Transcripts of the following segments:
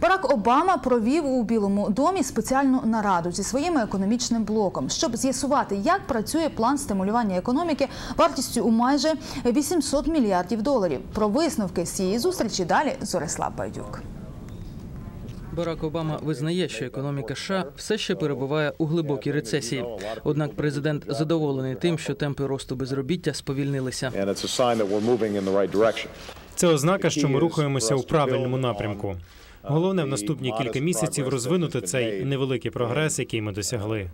Барак Обама провів у Білому домі спеціальну нараду зі своїм економічним блоком, щоб з'ясувати, як працює план стимулювання економіки вартістю у майже 800 мільярдів доларів. Про висновки з цієї зустрічі далі Зорислав Байдюк. Барак Обама визнає, що економіка США все ще перебуває у глибокій рецесії. Однак президент задоволений тим, що темпи росту безробіття сповільнилися. Це ознака, що ми рухаємося у правильному напрямку. Головне в наступні кілька місяців розвинути цей невеликий прогрес, який ми досягли.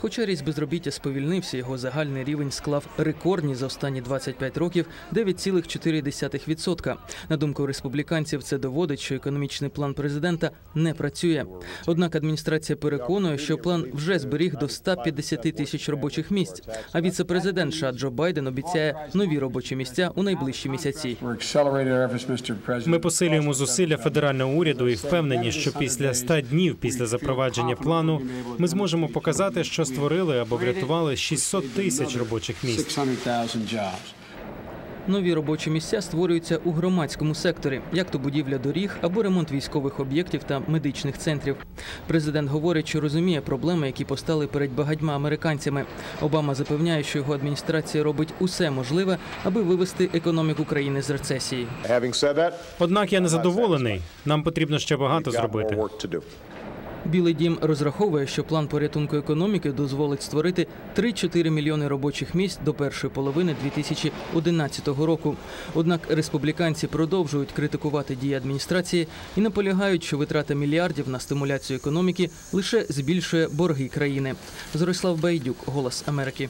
Хоча ріст безробіття сповільнився, його загальний рівень склав рекордні за останні 25 років 9,4%. На думку республіканців, це доводить, що економічний план президента не працює. Однак адміністрація переконує, що план вже зберіг до 150 тисяч робочих місць. А віце-президент США Джо Байден обіцяє нові робочі місця у найближчі місяці. Ми посилюємо зусилля федерального уряду і впевнені, що після 100 днів після запровадження плану ми зможемо показати, що створили або врятували 600 тисяч робочих місць. Нові робочі місця створюються у громадському секторі, як то будівля доріг або ремонт військових об'єктів та медичних центрів. Президент говорить, що розуміє проблеми, які постали перед багатьма американцями. Обама запевняє, що його адміністрація робить усе можливе, аби вивести економіку країни з рецесії. Однак я не задоволений. Нам потрібно ще багато зробити. Білий дім розраховує, що план порятунку економіки дозволить створити 3-4 мільйони робочих місць до першої половини 2011 року. Однак республіканці продовжують критикувати дії адміністрації і наполягають, що витрата мільярдів на стимуляцію економіки лише збільшує борги країни. Зорислав Байдюк, Голос Америки.